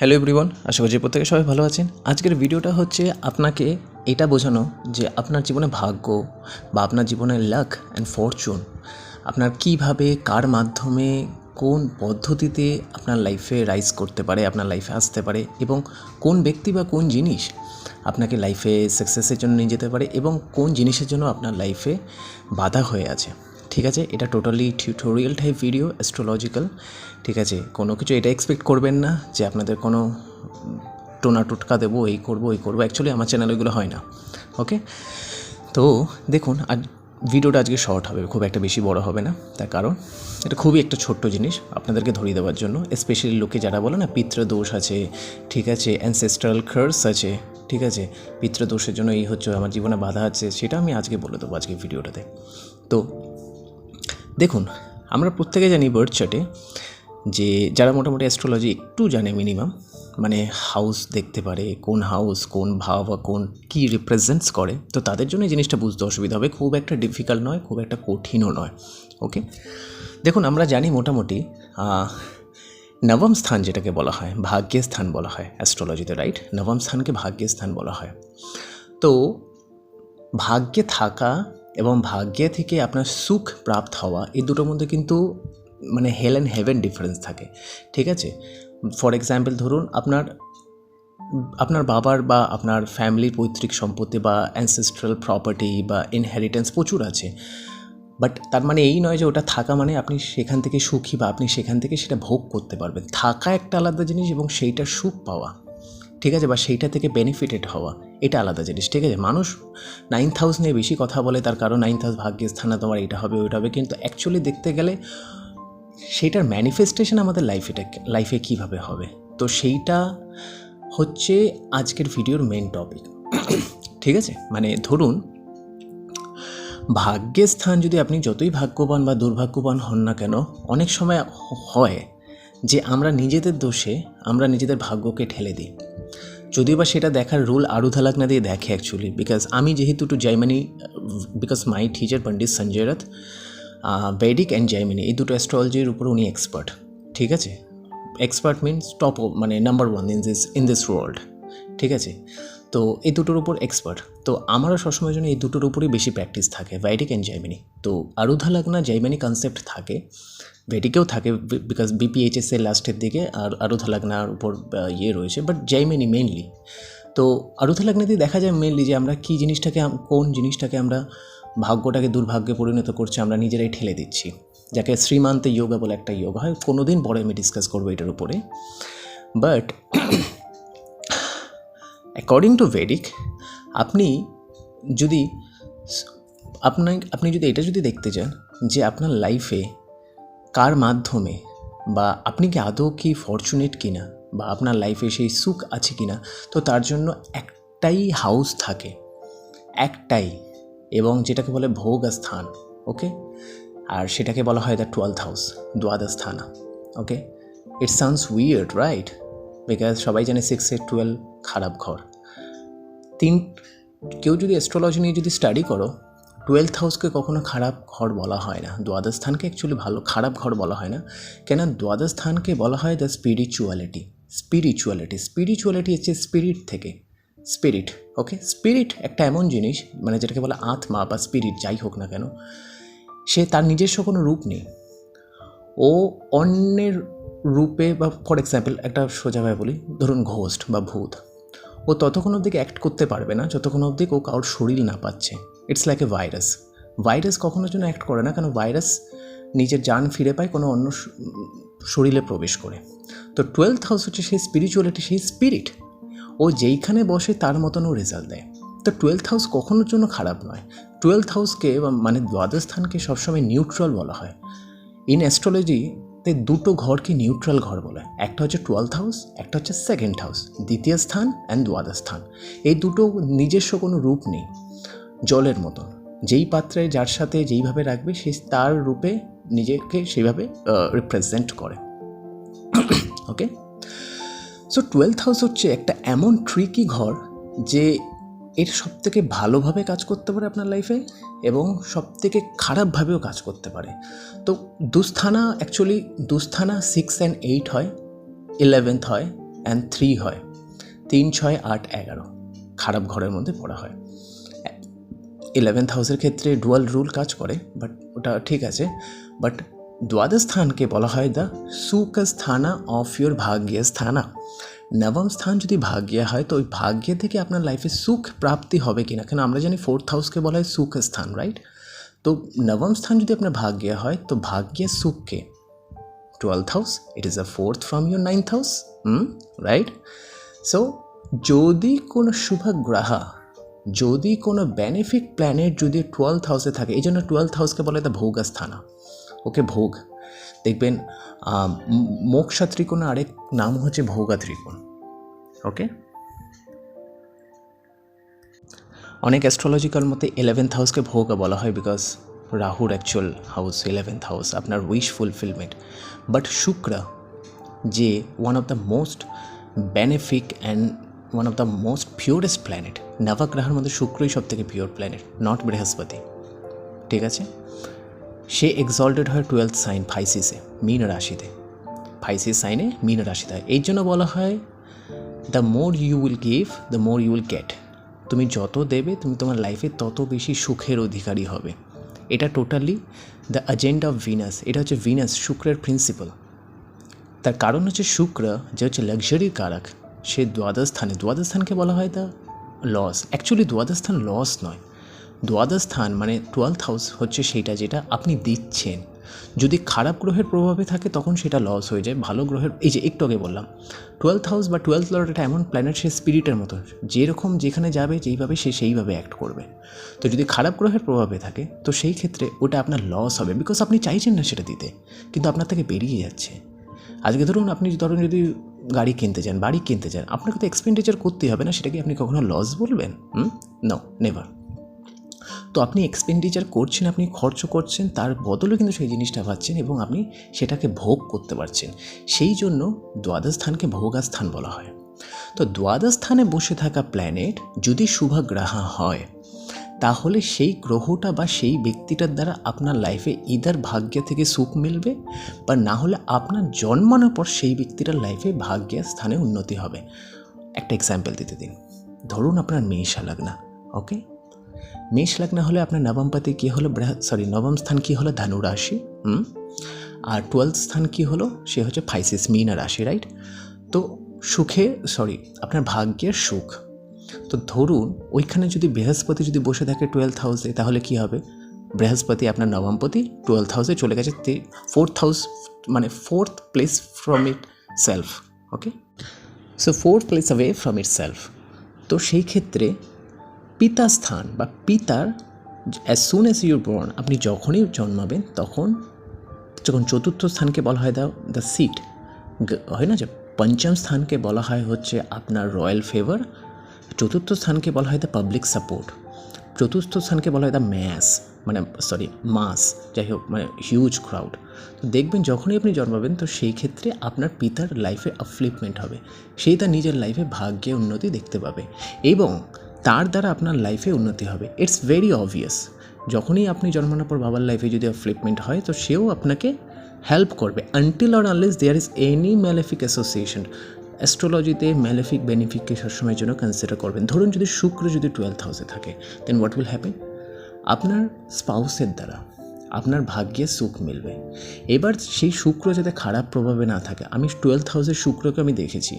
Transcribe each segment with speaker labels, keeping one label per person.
Speaker 1: Hello everyone আশা করছি প্রত্যেকে সবাই ভালো আছেন। আজকের ভিডিওটা হচ্ছে আপনাকে এটা বোঝানো যে আপনার জীবনে ভাগ্য বা আপনার জীবনের লাক অ্যান্ড ফরচুন আপনার কীভাবে, কার মাধ্যমে, কোন পদ্ধতিতে আপনার লাইফে রাইজ করতে পারে, আপনার লাইফে আসতে পারে এবং কোন ব্যক্তি বা কোন জিনিস আপনাকে লাইফে সাকসেসের জন্য নিয়ে যেতে পারে এবং কোন জিনিসের জন্য আপনার লাইফে বাধা হয়ে আছে। ঠিক আছে, এটা totally tutorial type video astrological ঠিক আছে? কোনো কিছু এটা এক্সপেক্ট করবেন না যে আপনাদের কোনো টোনা টোটকা দেবো, এই করব এই করব। অ্যাকচুয়ালি আমার চ্যানেল ওইগুলো হয় না। ওকে তো দেখুন আজ ভিডিওটা আজকে শর্ট হবে, খুব একটা বেশি বড় হবে না। তার কারণ, এটা খুবই একটা ছোট্ট জিনিস আপনাদেরকে ধরিয়ে দেওয়ার জন্য। স্পেশালি লোকে যারা বলে না পিতৃদোষ আছে, ঠিক আছে? অ্যানসেস্ট্রাল খার্স আছে, ঠিক আছে? পিতৃদোষের জন্য এই হচ্ছে আমার জীবনে বাধা আছে, সেটা আমি আজকে বলে দেবো আজকে ভিডিওটাতে। তো দেখুন, আমরা প্রত্যেকে জানি বার্থ চার্টে যে যারা মোটামুটি অ্যাস্ট্রোলজি একটু জানে মিনিমাম মানে হাউস দেখতে পারে, কোন হাউস কোন ভাব বা কোন কী রিপ্রেজেন্টস করে, তো তাদের জন্য জিনিসটা বুঝতে অসুবিধা হবে। খুব একটা ডিফিকাল্ট নয়, খুব একটা কঠিনও নয় ওকে দেখুন, আমরা জানি মোটামুটি নবম স্থান যেটাকে বলা হয়, ভাগ্যের স্থান বলা হয় অ্যাস্ট্রোলজিতে রাইট নবম স্থানকে ভাগ্যের স্থান বলা হয়। তো ভাগ্যে থাকা এবং ভাগ্যে থেকে আপনার সুখ প্রাপ্ত হওয়া, এই দুটোর মধ্যে কিন্তু মানে হেল অ্যান্ড হেভেন ডিফারেন্স থাকে, ঠিক আছে? ফর এক্সাম্পল ধরুন আপনার আপনার বাবার বা আপনার ফ্যামিলির পৈতৃক সম্পত্তি বা অ্যানসেস্ট্রাল প্রপার্টি বা ইনহেরিটেন্স প্রচুর আছে বাট তার মানে এই নয় যে ওটা থাকা মানে আপনি সেখান থেকে সুখী বা আপনি সেখান থেকে সেটা ভোগ করতে পারবেন। থাকা একটা আলাদা জিনিস এবং সেইটার সুখ পাওয়া, ঠিক আছে? বা সেইটা থেকে বেনিফিটেড হওয়া, এটা আলাদা জিনিস, ঠিক আছে? মানুষ নাইন নিয়ে বেশি কথা বলে, তার কারণ নাইন হাউস ভাগ্যের স্থানে তোমার এটা হবে, ওইটা হবে, কিন্তু অ্যাকচুয়ালি দেখতে গেলে সেইটার ম্যানিফেস্টেশন আমাদের লাইফে লাইফে কীভাবে হবে? তো সেইটা হচ্ছে আজকের ভিডিওর মেন টপিক ঠিক আছে? মানে ধরুন, ভাগ্যের স্থান যদি আপনি যতই ভাগ্যবান বা দুর্ভাগ্যবান হন না কেন, অনেক সময় হয় যে আমরা নিজেদের দোষে আমরা নিজেদের ভাগ্যকে ঠেলে দিই। যদিও বা সেটা দেখার রুল আরু থালাক না দিয়ে দেখে অ্যাকচুয়ালি বিকজ আমি যেহেতু to Jaimini because my teacher Pandit Sanjay Rath vedic and জাইমিনি এই দুটো অ্যাস্ট্রোলজির উপর উনি এক্সপার্ট ঠিক আছে? এক্সপার্ট মিনস টপ মানে number one in this in this world ঠিক আছে? তো এই দুটোর উপর এক্সপার্ট তো আমারও সবসময় জন্য এই দুটোর উপরেই বেশি প্র্যাকটিস থাকে ভ্যাডিক অ্যান্ড জাইমিনি তো আরুধা লাগনা জাইমানি কনসেপ্ট থাকে ভেটিকেও থাকে বিকজ বিপিএইচএস এর লাস্টের দিকে আর আরুধা লাগনার উপর ইয়ে রয়েছে বাট জাইমিনি মেনলি তো আরুধা লাগনাতে দেখা যায় মেনলি যে আমরা কী জিনিসটাকে কোন জিনিসটাকে আমরা ভাগ্যটাকে দুর্ভাগ্যে পরিণত করছে, আমরা নিজেরাই ঠেলে দিচ্ছি। যাকে শ্রীমান্তে যোগা বলে একটা যোগা হয় কোনো দিন পরে আমি ডিসকাস করব এটার উপরে। বাট অ্যাকর্ডিং টু ভেডিক আপনি যদি আপনার আপনি যদি এটা যদি দেখতে চান যে আপনার লাইফে কার মাধ্যমে বা আপনি কি আদৌ কি ফর্চুনেট কিনা, বা আপনার লাইফে সেই সুখ আছে কিনা, তো তার জন্য একটাই হাউস থাকে। একটাই। এবং যেটাকে বলে ভোগ স্থান ওকে আর সেটাকে বলা হয় দ্য টুয়েলথ হাউস দ্বাদশ থানা okay it sounds weird right because সবাই জানে সিক্স এইট টুয়েলভ খারাপ ঘর। তিন, কেউ যদি অ্যাস্ট্রোলজি নিয়ে যদি স্টাডি করো টুয়েলথ হাউসকে কখনো খারাপ ঘর বলা হয় না। দ্বাদশ স্থানকে অ্যাকচুয়ালি ভালো, খারাপ ঘর বলা হয় না। কেন দ্বাদশ স্থানকে বলা হয় দ্য স্পিরিচুয়ালিটি স্পিরিচুয়ালিটি স্পিরিচুয়ালিটি হচ্ছে স্পিরিট থেকে। স্পিরিট ওকে স্পিরিট একটা এমন জিনিস মানে যেটাকে বলে আত্মা বা স্পিরিট যাই হোক না কেন, সে তার নিজস্ব কোনো রূপ নেই। ও অন্যের রূপে বা ফর এক্সাম্পল একটা সোজাভাবে বলি, ধরুন ঘোস্ট বা ভূত, ও ততক্ষণ অবধি অ্যাক্ট করতে পারবে না, যতক্ষণ অবধি ও কারোর শরীর না পাচ্ছে। It's like a virus virus কখনোর জন্য অ্যাক্ট করে না কারণ ভাইরাস নিজের যান ফিরে পায় কোনো অন্য শরীরে প্রবেশ করে। তো টুয়েলথ হাউস হচ্ছে সেই স্পিরিচুয়ালিটি সেই স্পিরিট ও যেইখানে বসে তার মতন ও রেজাল্ট দেয় তো টুয়েলথ হাউস কখনোর জন্য খারাপ নয়। টুয়েলথ হাউসকে মানে দ্বাদশ স্থানকে সবসময় নিউট্রাল বলা হয়। ইন অ্যাস্ট্রোলজিতে দুটো ঘরকে নিউট্রাল ঘর বলে। একটা হচ্ছে টুয়েলথ হাউস একটা হচ্ছে সেকেন্ড হাউস দ্বিতীয় স্থান অ্যান্ড দ্বাদশ স্থান। এই দুটো নিজস্ব কোনো রূপ নেই। জলের মতন যেই পাত্রে যার সাথে যেইভাবে রাখবে, সে তার রূপে নিজেকে সেইভাবে রিপ্রেজেন্ট করে। ওকে সো টুয়েলথ হাউস হচ্ছে একটা এমন ট্রিকি ঘর যে এর সব থেকে ভালোভাবে কাজ করতে পারে আপনার লাইফে এবং সব থেকে খারাপভাবেও কাজ করতে পারে। তো দুস্থানা অ্যাকচুয়ালি দুস্থানা সিক্স অ্যান্ড এইট হয় ইলেভেন্থ হয় অ্যান্ড থ্রি হয়। তিন, ছয়, আট, এগারো খারাপ ঘরের মধ্যে পড়া হয়। ইলেভেন্থ হাউসের ক্ষেত্রে ডুয়াল রুল কাজ করে বাট ওটা ঠিক আছে। বাট দ্বাদশ স্থানকে বলা হয় দ্য সুখ স্থানা অফ ইয়োর ভাগ্য স্থানা নবম স্থান যদি ভাগ্যে হয়, তো ওই ভাগ্যে থেকে আপনার লাইফে সুখ প্রাপ্তি হবে কিনা? কেন আমরা জানি ফোর্থ হাউসকে বলা হয় সুখ স্থান রাইট তো নবম স্থান যদি আপনার ভাগ্যে হয়, তো ভাগ্যের সুখকে। Twelfth house it is a fourth from your ninth house hmm right so যদি কোনো শুভ গ্রহা যদি কোনো বেনিফিট প্ল্যানেট যদি টুয়েলথ হাউসে থাকে, এই জন্য টুয়েলথ হাউসকে বলে দ্য ভোগস্থানা। ওকে ভোগ। দেখবেন মোক্ষা ত্রিকোণের আরেক নাম হচ্ছে ভোগা ত্রিকোণ। ওকে? অনেক অ্যাস্ট্রোলজিক্যাল মতে ইলেভেন্থ হাউসকে ভোগ বলা হয় বিকজ রাহুর অ্যাকচুয়াল হাউস ইলেভেন্থ হাউস আপনার উইশ ফুলফিলমেন্ট বাট শুক্র, যে one of the most benefic and one of the most purest planet নবগ্রহের মধ্যে শুক্রই সব থেকে পিওর প্ল্যানেট নট বৃহস্পতি। ঠিক আছে? সে এক্সল্টেড হয় টুয়েলথ সাইন ফাইসিসে মীন রাশিতে। ফাইসিস সাইনে মীন রাশিতে হয়। এই জন্য বলা হয় the more you will give the more you will get তুমি যত দেবে, তুমি তোমার লাইফে তত বেশি সুখের অধিকারী হবে। এটা totally the agenda of Venus এটা হচ্ছে ভিনাস শুক্রের প্রিন্সিপাল তার কারণ হচ্ছে শুক্র, যে হচ্ছে লাক্সারি কারক, সে দ্বাদশ স্থানে, দ্বাদশ স্থানকে বলা হয় দ্য লস অ্যাকচুয়ালি দ্বাদশ স্থান লস নয়। দ্বাদশ স্থান মানে টুয়েলথ হাউস হচ্ছে সেইটা যেটা আপনি দিচ্ছেন। যদি খারাপ গ্রহের প্রভাবে থাকে, তখন সেটা লস হয়ে যায়। ভালো গ্রহের, এই যে একটু আগে বললাম টুয়েলথ হাউস বা টুয়েলথ লর্ড এটা এমন প্ল্যানেট সে স্পিরিটের মতো। যেরকম যেখানে যাবে, যেইভাবে সে সেইভাবে অ্যাক্ট করবে। তো যদি খারাপ গ্রহের প্রভাবে থাকে, তো সেই ক্ষেত্রে ওটা আপনার লস হবে। বিকজ আপনি চাইছেন না সেটা দিতে, কিন্তু আপনার থেকে বেরিয়ে যাচ্ছে। আজকে ধরুন, আপনি ধরুন যদি গাড়ি কিনতে চান বাড়ি কিনতে চান আপনাকে তো এক্সপেন্ডিচার করতেই হবে না। সেটাকে আপনি কখনো লস বলবেন? নো নেভার তো আপনি এক্সপেন্ডিচার করছেন, আপনি খরচ করছেন, তার বদলে কিন্তু সেই জিনিসটা পাচ্ছেন এবং আপনি সেটাকে ভোগ করতে পারছেন। সেই জন্য দ্বাদশ স্থানকে ভোগাস্থান বলা হয়। তো দ্বাদশ স্থানে বসে থাকা প্ল্যানেট যদি শুভ গ্রহা হয়, তাহলে সেই গ্রহটা বা সেই ব্যক্তিটার দ্বারা আপনার লাইফে ইদার ভাগ্য থেকে সুখ মিলবে বা না হলে আপনার জন্মানোর পর সেই ব্যক্তিটার লাইফে ভাগ্যের স্থানে উন্নতি হবে। একটা এক্সাম্পল দিতে দিন। ধরুন আপনার মেষা লগ্না ওকে মেষ লগ্ন হলে আপনার নবম পাতে কী হলো? সরি নবম স্থান কী হলো? ধনু রাশি, হুম? আর টুয়েলথ স্থান কী হলো? সে হচ্ছে ফাইসিস মিনা রাশি রাইট তো সুখে সরি আপনার ভাগ্যের সুখ। তো ধরুন, ওইখানে যদি বৃহস্পতি যদি বসে থাকে টুয়েলথ হাউসে তাহলে কি হবে? বৃহস্পতি আপনার নবমপতি টুয়েলথ হাউসে চলে গেছে ফোর্থ হাউস মানে fourth place from itself okay so fourth place away from itself তো সেই ক্ষেত্রে পিতা স্থান বা পিতার as soon as your born আপনি যখনই জন্মাবেন, তখন, যখন চতুর্থ স্থানকে বলা হয় দ্য দ্য সিট হয় না যে পঞ্চম স্থানকে বলা হয় হচ্ছে আপনার রয়্যাল ফেভার, চতুর্থ স্থানকে বলা হয় দ্য পাবলিক সাপোর্ট চতুর্থ স্থানকে বলা হয় দ্য ম্যাস মানে সরি মাস যাই হোক মানে হিউজ ক্রাউড তো দেখবেন যখনই আপনি জন্মাবেন, তো সেই ক্ষেত্রে আপনার পিতার লাইফে আপফ্লিপমেন্ট হবে সেই তার নিজের লাইফে ভাগ্যে উন্নতি দেখতে পাবে, এবং তার দ্বারা আপনার লাইফে উন্নতি হবে। ইটস ভেরি অবভিয়াস যখনই আপনি জন্মানোর পর বাবার লাইফে যদি আপফ্লিপমেন্ট হয়, তো সেও আপনাকে হেল্প করবে। Until or unless there is any malefic association অ্যাস্ট্রোলজিতে malefic বেনিফিককে সবসময়ের জন্য কনসিডার করবেন। ধরুন যদি শুক্র যদি টুয়েলথ হাউসে থাকে দেন হোয়াট উইল হ্যাপেন আপনার স্পাউসের দ্বারা আপনার ভাগ্যে সুখ মিলবে। এবার সেই শুক্র যাতে খারাপ প্রভাবে না থাকে, আমি টুয়েলথ হাউসের শুক্রকে আমি দেখেছি।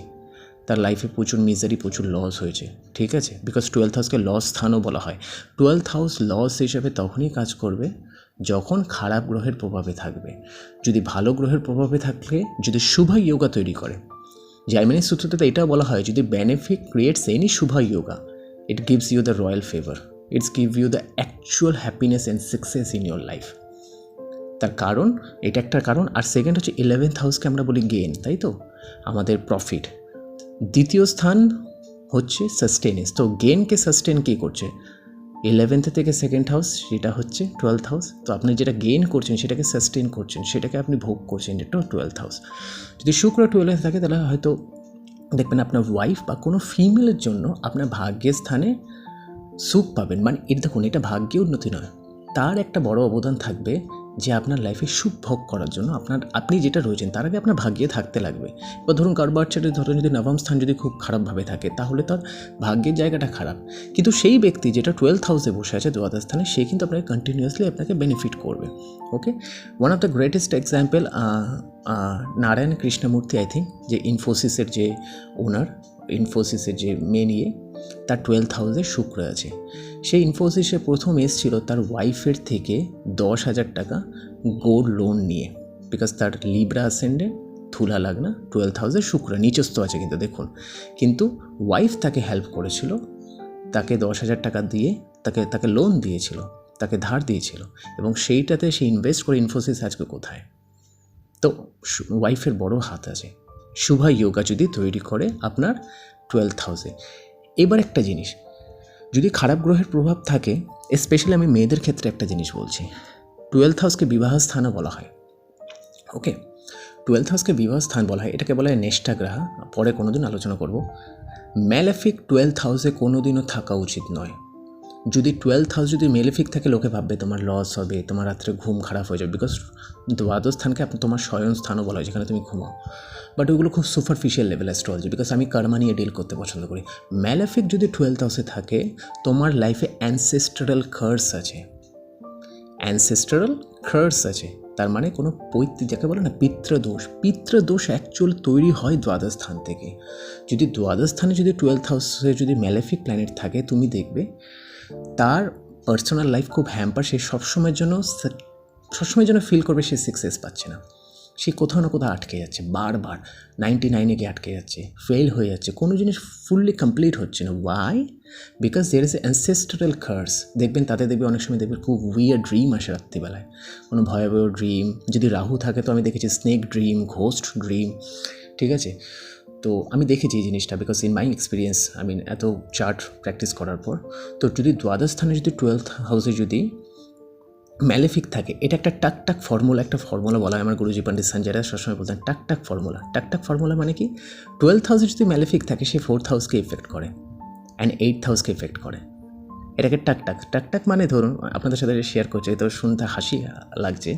Speaker 1: তার লাইফে প্রচুর মিজারি প্রচুর লস হয়েছে, ঠিক আছে? বিকজ টুয়েলথ হাউসকে লস স্থানও বলা হয়। টুয়েলথ হাউস লস হিসাবে তখনই কাজ করবে যখন খারাপ গ্রহের প্রভাবে থাকবে। যদি ভালো গ্রহের প্রভাবে থাকলে, যদি শুভ ইয়োগা তৈরি করে। জাইমিনের সূত্রতে এটাও বলা হয়, যদি benefit creates any Shubho yoga it gives you the royal favour it's give you the actual happiness and success in your life তার কারণ, এটা একটা কারণ, আর সেকেন্ড হচ্ছে ইলেভেন্থ হাউসকে আমরা বলি গেন তাই তো? আমাদের প্রফিট দ্বিতীয় স্থান হচ্ছে সাস্টেনেন্স তো গেনকে সাস্টেন কে করছে? ইলেভেন্থ থেকে সেকেন্ড হাউস সেটা হচ্ছে টুয়েলথ হাউস তো আপনি যেটা গেইন করছেন, সেটাকে সাস্টেন করছেন, সেটাকে আপনি ভোগ করছেন এটা টুয়েলথ হাউস যদি শুক্র টুয়েলভে থাকে, তাহলে হয়তো দেখবেন আপনার ওয়াইফ বা কোনো ফিমেলের জন্য আপনার ভাগ্যের স্থানে সুখ পাবেন। মানে এটা দেখুন, এটা ভাগ্যে উন্নতি নয়। তার একটা বড় অবদান থাকবে যে আপনার লাইফে সুখ ভোগ করার জন্য আপনার, আপনি যেটা রয়েছেন তার আগে আপনার ভাগ্যে থাকতে লাগবে। এবার ধরুন কারবার ছেড়ে ধরুন যদি নবম স্থান যদি খুব খারাপভাবে থাকে, তাহলে তার ভাগ্যের জায়গাটা খারাপ। কিন্তু সেই ব্যক্তি যেটা টুয়েলথ হাউসে বসে আছে দ্বাদশ স্থানে, সে কিন্তু আপনাকে কন্টিনিউয়াসলি আপনাকে বেনিফিট করবে। Okay one of the greatest example Narayan Krishnamurthy I think যে ইনফোসিসের যে ওনার ইনফোসিসের যে মেন ইয়ে তার টুয়েলভ হাউসে শুক্র আছে। সেই ইনফোসিসে প্রথম এসছিল তার ওয়াইফের থেকে দশ হাজার টাকা গোল্ড লোন নিয়ে। বিকজ তার লিব্রা অ্যাসেন্ডে থুলা লাগনা টুয়েলভ হাউসে শুক্র, নিচস্থ আছে কিন্তু, দেখুন। কিন্তু ওয়াইফ তাকে হেল্প করেছিল, তাকে দশ হাজার টাকা দিয়ে, তাকে তাকে লোন দিয়েছিল, তাকে ধার দিয়েছিল, এবং সেইটাতে সে ইনভেস্ট করে ইনফোসিস আজকে কোথায়? তো ওয়াইফের বড় হাত আছে। শুভা যোগা যদি তৈরি করে আপনার টুয়েলভ হাউসে এবার একটা জিনিস, যদি খারাপ গ্রহের প্রভাব থাকে স্পেশালি আমি মেয়েদের ক্ষেত্রে একটা জিনিস বলছি টুয়েলভ হাউসকে বিবাহ স্থানও বলা হয়। ওকে টুয়েলভ হাউসকে বিবাহ স্থান বলা হয়, এটাকে বলা হয় নেষ্টা গ্রাহা পরে কোনো দিন আলোচনা করব। ম্যালেফিক টুয়েলভ হাউসে কোনো দিনও থাকা উচিত নয়। যদি টুয়েলথ হাউস যদি মেলেফিক থাকে, লোকে ভাববে তোমার লস হবে, তোমার রাত্রে ঘুম খারাপ হয়ে যাবে বিকজ দ্বাদশ স্থানকে তোমার স্বয়ং স্থানও বলা হয় যেখানে তুমি ঘুমাও। বাট ওগুলো খুব সুপারফিশিয়াল লেভেল অ্যাস্ট্রোলজি বিকজ আমি কর্মা নিয়ে ডিল করতে পছন্দ করি। ম্যালেফিক যদি টুয়েলথ হাউসে থাকে, তোমার লাইফে অ্যানসেস্টারাল খার্স আছে। অ্যানসেস্টারাল খার্স আছে। তার মানে কোনো পৈতৃক যাকে বলে না, পিতৃদোষ। পিতৃদোষ অ্যাকচুয়াল তৈরি হয় দ্বাদশ স্থান থেকে। যদি দ্বাদশ স্থানে যদি টুয়েলথ হাউসে যদি ম্যালেফিক প্ল্যানেট থাকে, তুমি দেখবে তার পার্সোনাল লাইফ খুব হ্যাম্পার সে সবসময়ের জন্য সবসময়ের জন্য ফিল করবে সে সাকসেস পাচ্ছে না। সে কোথাও না কোথাও আটকে যাচ্ছে, বারবার নাইনটি নাইনে গিয়ে আটকে যাচ্ছে ফেল হয়ে যাচ্ছে, কোনো জিনিস ফুললি কমপ্লিট হচ্ছে না। Why because there is ancestral curse দেখবেন তাতে দেখবে অনেক সময় দেখবে খুব উইয়ার ড্রিম আসে রাত্রিবেলায়। কোনো ভয়াবহ ড্রিম যদি রাহু থাকে তো আমি দেখেছি স্নেক ড্রিম ঘোস্ট ড্রিম ঠিক আছে? তো আমি দেখেছি এই জিনিসটা because in my experience I mean এত চার্ট প্র্যাকটিস করার পর, তো যদি দ্বাদশ স্থানে যদি টুয়েলথ হাউসে যদি ম্যালেফিক থাকে, এটা একটা টাক টাক ফর্মুলা একটা ফর্মুলা বলা হয় আমার গুরুজি পণ্ডিত সঞ্জয়রা সবসময় বলতেন, টাক টাক ফর্মুলা টাক টাক ফর্মুলা মানে কি? টুয়েলথ হাউসে যদি ম্যালেফিক থাকে, সে ফোর্থ হাউসকে ইফেক্ট করে অ্যান্ড এইট হাউসকে ইফেক্ট করে। এটাকে টাক টাক। টাক টাক মানে ধরুন, আপনাদের সাথে শেয়ার করছে তো শুনতে হাসি লাগছে।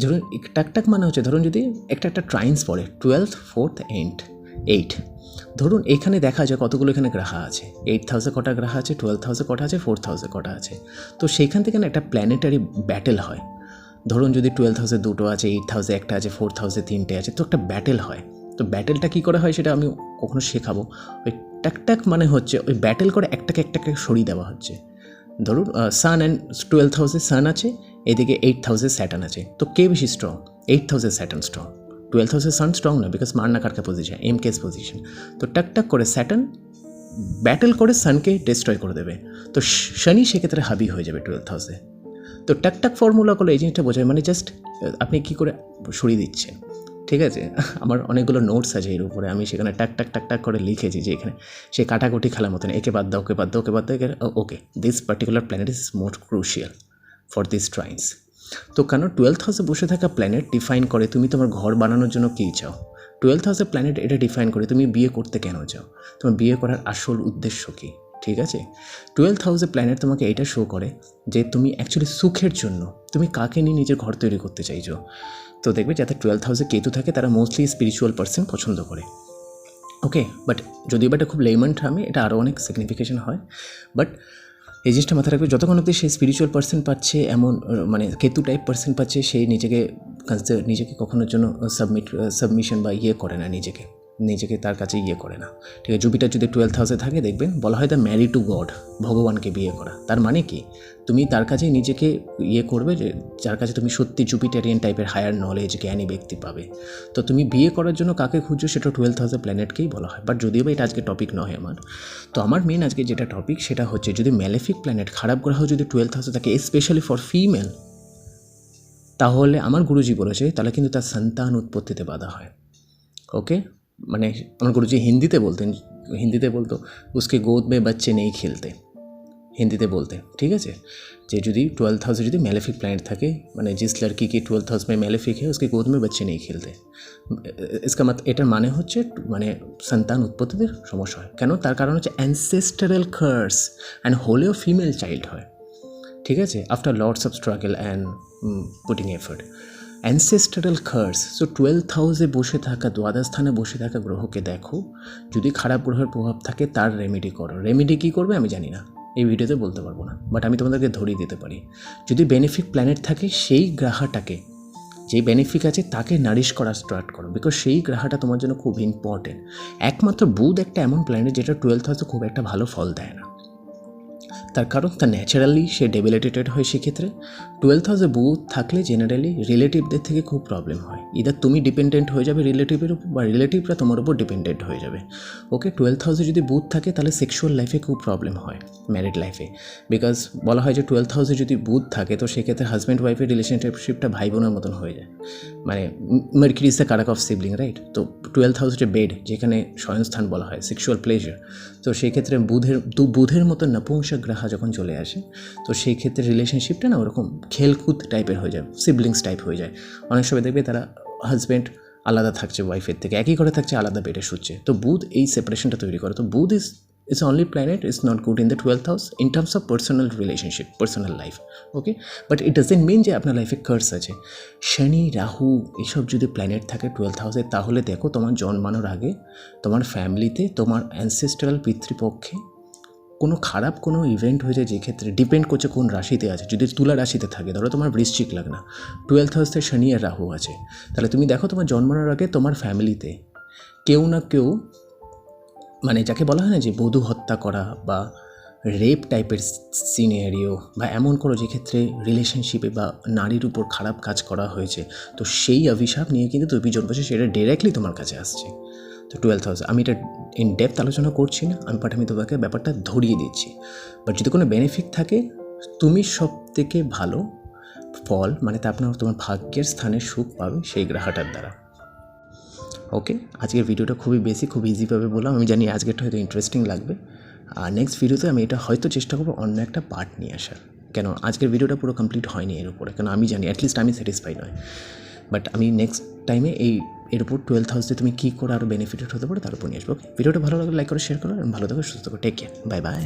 Speaker 1: ধরুন, টাক টাক মানে হচ্ছে, ধরুন যদি একটা একটা ট্রাইন্স পড়ে টুয়েলথ ফোর্থ এন্ড এইট ধরুন, এখানে দেখা যায় কতগুলো এখানে গ্রাহা আছে। এইট থাউজেন্ড কটা গ্রাহা আছে টুয়েলভ থাউজেন্ড কটা আছে ফোর হাউসে কটা আছে। তো সেইখান থেকে না একটা প্ল্যানেটারি ব্যাটেল হয়। ধরুন, যদি টুয়েলভ হাউসে দুটো আছে এইট থাউজেন্ড একটা আছে ফোর হাউসে তিনটে আছে, তো একটা ব্যাটেল হয়। তো ব্যাটেলটা কী করে হয় সেটা আমি কখনো শেখাবো? ওই টাক মানে হচ্ছে, ওই ব্যাটেল করে একটাকে একটাকে সরিয়ে দেওয়া হচ্ছে। ধরুন সান অ্যান্ড টুয়েলভ হাউসে সান আছে, এদিকে এইট থাউজেন্ড স্যাটান আছে। তো কে বেশি স্ট্রং এইট হাউসে স্যাটান স্ট্রং টুয়েলথ হাউসে সান স্ট্রং না বিকজ মারনা কারকা পজিশন এম কেস পজিশন তো টাক টাক করে স্যাটার্ন ব্যাটেল করে সানকে ডিস্ট্রয় করে দেবে। তো শনি সেক্ষেত্রে হাবি হয়ে যাবে টুয়েলথ হাউসে তো টাকটাক টাক ফর্মুলা করলে এই জিনিসটা বোঝায় মানে জাস্ট আপনি কী করে সরিয়ে দিচ্ছেন। ঠিক আছে? আমার অনেকগুলো নোটস আছে এর উপরে, আমি সেখানে টাক টাক টাক টাক করে লিখেছি যে এখানে সে কাটাকুটি খেলার মতন, একে বাদ দাও, ওকে বাদ দাও, ওকে বাদ দাও okay this particular planet is more crucial for this trines তো কেন টুয়েলথ হাউসে বসে থাকা প্ল্যানেট ডিফাইন করে তুমি তোমার ঘর বানানোর জন্য কী চাও? টুয়েলথ হাউসে প্ল্যানেট এটা ডিফাইন করে তুমি বিয়ে করতে কেন চাও? তোমার বিয়ে করার আসল উদ্দেশ্য কী? ঠিক আছে? টুয়েলথ হাউসে প্ল্যানেট তোমাকে এটা শো করে যে তুমি অ্যাকচুয়ালি সুখের জন্য তুমি কাকে নিয়ে নিজের ঘর তৈরি করতে চাইছো? তো দেখবে যাতে টুয়েলথ হাউসে কেতু থাকে তারা মোস্টলি স্পিরিচুয়াল পার্সন পছন্দ করে। ওকে বাট যদিও বা এটা খুব লেমন টার্মে এটা আরও অনেক সিগনিফিকেশন হয়। বাট এই জিনিসটা মাথায় রাখবে, যতক্ষণ অব্দি সে স্পিরিচুয়াল পার্সন পাচ্ছে, এমন মানে কেতু টাইপ পার্সন পাচ্ছে সেই নিজেকে নিজেকে কখনোর জন্য সাবমিট সাবমিশন বা ইয়ে করে না নিজেকে। নিজেকে তার কাছে ইয়ে করে না। ঠিক আছে জুপিটার যদি টুয়েলথ হাউসে থাকে, দেখবেন বলা হয় দ্য ম্যারি টু গড ভগবানকে বিয়ে করা। তার মানে কি? তুমি তার কাছেই নিজেকে ইয়ে করবে যে, যার কাছে তুমি সত্যি জুপিটারিয়ান টাইপের হায়ার নলেজ জ্ঞানী ব্যক্তি পাবে। তো তুমি বিয়ে করার জন্য কাকে খুঁজছো সেটা টুয়েলথ হাউসের প্ল্যানেটকেই বলা হয়। বাট যদিও বা এটা আজকে টপিক নয় আমার, তো আমার মেন আজকে যেটা টপিক সেটা হচ্ছে, যদি ম্যালেফিক প্ল্যানেট খারাপ গ্রহ যদি টুয়েলথ হাউসে থাকে স্পেশালি ফর ফিমেল তাহলে আমার গুরুজি বলেছে, তাহলে কিন্তু তার সন্তান উৎপত্তিতে বাধা হয়। ওকে মানে আমার গুরুজি হিন্দিতে বলতেন হিন্দিতে বলতো উসকে গোদ মে বাচ্চে নেই খেলতে হিন্দিতে বলতে ঠিক আছে যে যদি ट्वेल्थ हाउस যদি ম্যালেফিক প্ল্যানেট থাকে মানে जिस लड़की की ट्वेल्थ हाउस में मैलेफिक है उसके गोद में बच्चे नहीं खेलते इसका मत এটার মানে হচ্ছে মানে সন্তান উৎপত্তিতে সমস্যা হয় কেন তার কারণ হচ্ছে অ্যানসেস্টারাল কার্স অ্যান্ড হোলেও ফিমেল চাইল্ড হয় ঠিক আছে after lords of struggle and putting effort ancestral curse so twelve হাউসে বসে থাকা, দ্বাদশ স্থানে বসে থাকা গ্রহকে দেখো। যদি খারাপ গ্রহের প্রভাব থাকে, তার রেমেডি করো। রেমেডি কী করবে আমি জানি না। এই ভিডিওতে বলতে পারব না। বাট আমি তোমাদেরকে ধরিয়ে দিতে পারি। যদি বেনিফিক প্ল্যানেট থাকে, সেই গ্রাহাটাকে, যেই বেনিফিক আছে, তাকে নারিশ করা স্টার্ট করো। বিকজ সেই গ্রাহাটা তোমার জন্য খুব ইম্পর্টেন্ট একমাত্র বুধ একটা এমন প্ল্যানেট যেটা টুয়েলথ হাউসে খুব একটা ভালো ফল দেয় না। তার কারণ তা ন্যাচারালি সে ডেবিলিটেটেড হয় সেক্ষেত্রে। টুয়েলথ হাউসে বুথ থাকলে জেনারেলি রিলেটিভদের থেকে খুব প্রবলেম হয়। ইদার তুমি ডিপেন্ডেন্ট হয়ে যাবে রিলেটিভের উপর বা রিলেটিভরা তোমার উপর ডিপেন্ডেন্ট হয়ে যাবে। ওকে টুয়েলথ হাউসে যদি বুথ থাকে, তাহলে সেক্সুয়াল লাইফে খুব প্রবলেম হয় ম্যারিড লাইফে বিকজ বলা হয় যে টুয়েলথ হাউসে যদি বুথ থাকে, তো সেক্ষেত্রে হাজব্যান্ড ওয়াইফের রিলেশনশিপটা ভাই বোনের মতন হয়ে যায়। মানে Mercury is the কারাক of sibling right তো টুয়েলভ হাউস যে বেড যেখানে স্বয়ংস্থান বলা হয় সেক্সুয়াল প্লেজার তো সেই ক্ষেত্রে বুধের, দু, বুধের মতো নপুংসক গ্রাহা যখন চলে আসে, তো সেই ক্ষেত্রে রিলেশনশিপটা না ওরকম খেলকুদ টাইপের হয়ে যায় সিবলিংস টাইপ হয়ে যায়। অনেক সময় দেখবে তারা হাজব্যান্ড আলাদা থাকছে ওয়াইফের থেকে, একই ঘরে থাকছে, আলাদা বেডে শুচ্ছে। তো বুধ এই সেপারেশনটা তৈরি করে। তো বুধ is it's only planet is not good in the twelfth house in terms of personal relationship personal life okay but it doesn't mean যে আপনার লাইফে কার্স আছে। শনি, রাহু এসব যদি প্ল্যানেট থাকে টুয়েলথ হাউসে তাহলে দেখো তোমার জন্মানোর আগে তোমার ফ্যামিলিতে তোমার অ্যানসেস্ট্রাল পিতৃপক্ষে কোনো খারাপ কোনো ইভেন্ট হয়ে যায় যে ক্ষেত্রে ডিপেন্ড করছে কোন রাশিতে আছে। যদি তুলা রাশিতে থাকে, ধরো তোমার বৃশ্চিক লাগনা টুয়েলথ হাউসে শনি আর রাহু আছে। তাহলে তুমি দেখো তোমার জন্মানোর আগে তোমার ফ্যামিলিতে কেউ না কেউ মানে যাকে বলা হয় না যে বধূ হত্যা করা বা রেপ টাইপের সিনেরিও বা এমন কোনো যে ক্ষেত্রে রিলেশনশিপে বা নারীর উপর খারাপ কাজ করা হয়েছে, তো সেই অভিশাপ নিয়ে কিন্তু তুমি বসে সেটা ডিরেক্টলি তোমার কাছে আসছে। তো টুয়েলভ হাউস আমি এটা ইন ডেপথ আলোচনা করছি না, আমি আমি তোমাকে ব্যাপারটা ধরিয়ে দিচ্ছি। বাট যদি কোনো বেনিফিট থাকে, তুমি সব থেকে ভালো ফল মানে তা আপনার, তোমার ভাগ্যের স্থানে সুখ পাবে সেই গ্রাহাটার দ্বারা। ওকে আজকের ভিডিওটা খুবই বেশি খুব ইজিভাবে বললাম। আমি জানি আজকেরটা হয়তো ইন্টারেস্টিং লাগবে। আর নেক্সট ভিডিওতে আমি এটা হয়তো চেষ্টা করব অন্য একটা পার্ট নিয়ে আসার। কেন? আজকের ভিডিওটা পুরো কমপ্লিট হয়নি এর উপরে। কেন? আমি জানি অ্যাটলিস্ট আমি স্যাটিসফাই নয়। বাট আমি নেক্সট টাইমে এই, এর উপর টুয়েলথ হাউসে তুমি কী করে আরও বেনিফিটেড হতে পারো তার উপর নিয়ে আসব ভিডিওটা ভালো লাগলে লাইক করে শেয়ার করো, ভালো থাকো, সুস্থ থাকো টেক কেয়ার বাই বাই